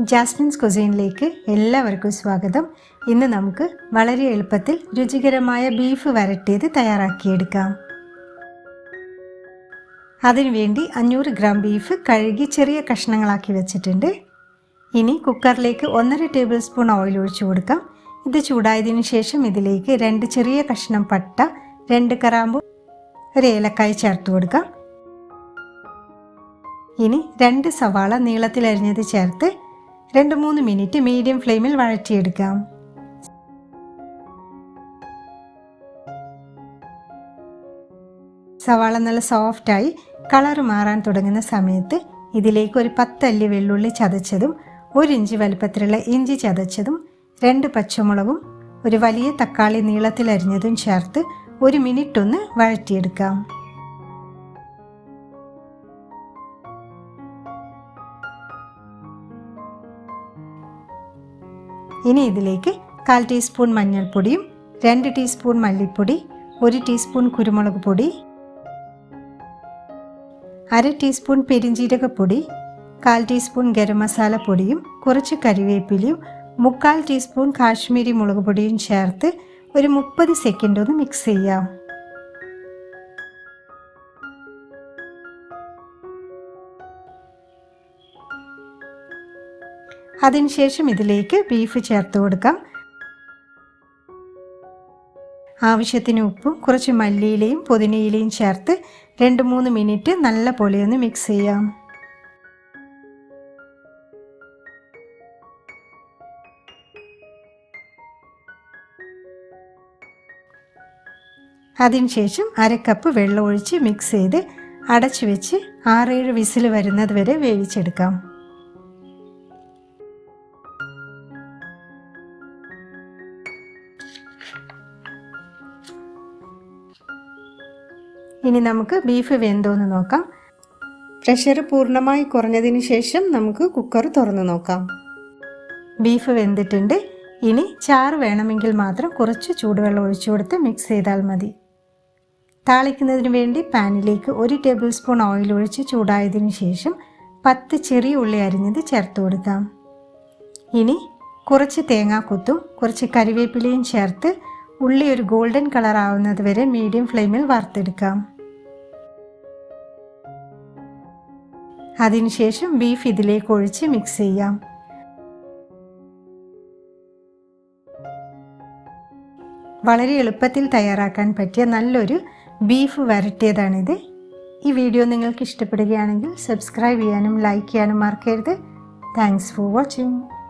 Jasmine's കുസൈനിലേക്ക് എല്ലാവർക്കും സ്വാഗതം. ഇന്ന് നമുക്ക് വളരെ എളുപ്പത്തിൽ രുചികരമായ ബീഫ് വരട്ടിയത് തയ്യാറാക്കിയെടുക്കാം. അതിനുവേണ്ടി അഞ്ഞൂറ് ഗ്രാം ബീഫ് കഴുകി ചെറിയ കഷ്ണങ്ങളാക്കി വെച്ചിട്ടുണ്ട്. ഇനി കുക്കറിലേക്ക് ഒന്നര ടേബിൾ സ്പൂൺ ഓയിൽ ഒഴിച്ചു കൊടുക്കാം. ഇത് ചൂടായതിനു ശേഷം ഇതിലേക്ക് രണ്ട് ചെറിയ കഷ്ണം പട്ട രണ്ട് കറാമ്പു ഒരു ഏലക്കായ ചേർത്ത് കൊടുക്കാം. ഇനി രണ്ട് സവാള നീളത്തിലരിഞ്ഞത് ചേർത്ത് രണ്ട് മൂന്ന് മിനിറ്റ് മീഡിയം ഫ്ലെയിമിൽ വഴറ്റിയെടുക്കാം. സവാള നല്ല സോഫ്റ്റായി കളർ മാറാൻ തുടങ്ങുന്ന സമയത്ത് ഇതിലേക്ക് ഒരു പത്തല്ലി വെള്ളുള്ളി ചതച്ചതും ഒരു ഇഞ്ച് വലുപ്പത്തിലുള്ള ഇഞ്ചി ചതച്ചതും രണ്ട് പച്ചമുളകും ഒരു വലിയ തക്കാളി നീളത്തിലരിഞ്ഞതും ചേർത്ത് ഒരു മിനിറ്റ് ഒന്ന് വഴറ്റിയെടുക്കാം. ഇനി ഇതിലേക്ക് കാൽ ടീസ്പൂൺ മഞ്ഞൾപ്പൊടിയും രണ്ട് ടീസ്പൂൺ മല്ലിപ്പൊടി ഒരു ടീസ്പൂൺ കുരുമുളക് പൊടി അര ടീസ്പൂൺ പെരിഞ്ജീരകപ്പൊടി കാൽ ടീസ്പൂൺ ഗരം മസാല പൊടിയും കുറച്ച് കരിവേപ്പിലയും മുക്കാൽ ടീസ്പൂൺ കാശ്മീരി മുളക് പൊടിയും ചേർത്ത് ഒരു മുപ്പത് സെക്കൻഡ് ഒന്ന് മിക്സ് ചെയ്യാം. അതിനുശേഷം ഇതിലേക്ക് ബീഫ് ചേർത്ത് കൊടുക്കാം. ആവശ്യത്തിന് ഉപ്പും കുറച്ച് മല്ലിയിലയും പുതിനയിലയും ചേർത്ത് രണ്ട് മൂന്ന് മിനിറ്റ് നല്ല ഒന്ന് മിക്സ് ചെയ്യാം. അതിനുശേഷം അരക്കപ്പ് കപ്പ് വെള്ളം ഒഴിച്ച് മിക്സ് ചെയ്ത് അടച്ചു വെച്ച് ആറേഴ് വിസിൽ വരുന്നത് വരെ വേവിച്ചെടുക്കാം. ഇനി നമുക്ക് ബീഫ് വെന്തോന്ന് നോക്കാം. പ്രഷർ പൂർണമായി കുറഞ്ഞതിന് ശേഷം നമുക്ക് കുക്കർ തുറന്ന് നോക്കാം. ബീഫ് വെന്തിട്ടുണ്ട്. ഇനി ചാറ് വേണമെങ്കിൽ മാത്രം കുറച്ച് ചൂടുവെള്ളം ഒഴിച്ചു കൊടുത്ത് മിക്സ് ചെയ്താൽ മതി. താളിക്കുന്നതിന് വേണ്ടി പാനിലേക്ക് ഒരു ടേബിൾ സ്പൂൺ ഓയിൽ ഒഴിച്ച് ചൂടായതിനു ശേഷം പത്ത് ചെറിയ ഉള്ളി അരിഞ്ഞത് ചേർത്ത് കൊടുക്കാം. ഇനി കുറച്ച് തേങ്ങാക്കൊത്തും കുറച്ച് കരിവേപ്പിലയും ചേർത്ത് ഉള്ളി ഒരു ഗോൾഡൻ കളർ ആവുന്നത് വരെ മീഡിയം ഫ്ലെയിമിൽ വറുത്തെടുക്കാം. അതിനുശേഷം ബീഫ് ഇതിലേക്ക് ഒഴിച്ച് മിക്സ് ചെയ്യാം. വളരെ എളുപ്പത്തിൽ തയ്യാറാക്കാൻ പറ്റിയ നല്ലൊരു ബീഫ് വരട്ടിയതാണിത്. ഈ വീഡിയോ നിങ്ങൾക്ക് ഇഷ്ടപ്പെടുകയാണെങ്കിൽ സബ്സ്ക്രൈബ് ചെയ്യാനും ലൈക്ക് ചെയ്യാനും മറക്കരുത്. Thanks for watching